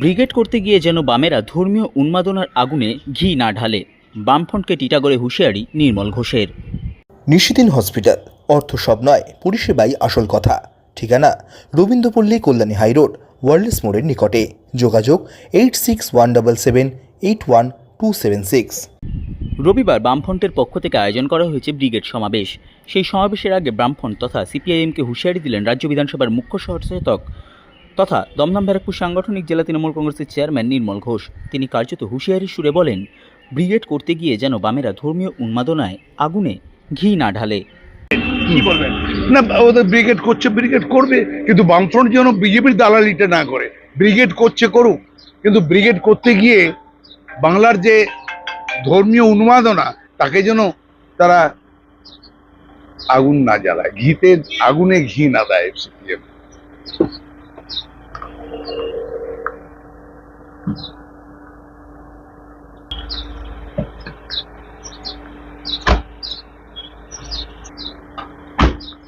Brigade করতে গিয়ে যেন বামেরা ধর্মীয় উন্মাদনার আগুনে ঘি না ঢালে বামফ্রন্টকে টিটাগড়ে হুঁশিয়ারি নির্মল ঘোষের। নিশিদিন হসপিটাল অর্থ সব নয় পরিষেবাই আসল কথা। ঠিকানা রবীন্দ্রপল্লী কল্যাণী হাইরোড ওয়ার্ল্ডস মোড়ের নিকটে। যোগাযোগ eight six one double seven eight one two seven six. রবিবার বামফ্রন্টের পক্ষ থেকে আয়োজন করা হয়েছে ব্রিগেড সমাবেশ। সেই সমাবেশের আগে বামফ্রন্ট তথা সিপিআইএমকে হুঁশিয়ারি দিলেন রাজ্য বিধানসভার মুখ্য সচেতক তথা দমদম ব্যারাকপুর সাংগঠনিক জেলা তৃণমূল কংগ্রেসের চেয়ারম্যান নির্মল ঘোষ। তিনি কার্যত হুঁশিয়ারি সুরে বলেন, ব্রিগেড করতে গিয়ে যেন বামেরা ধর্মীয় উন্মাদনায় আগুনে ঘি না ঢালে। না, ওদের ব্রিগেড করছে, ব্রিগেড করবে, কিন্তু বামফ্রন্ট যেন বিজেপির দালালিটা না করে। ব্রিগেড করছে করুক, কিন্তু ব্রিগেড করতে গিয়ে বাংলার যে ধর্মীয় উন্মাদনা, তাকে যেন তারা আগুন না জ্বালায়, ঘিতে আগুনে ঘি না দেয়। সিপিএম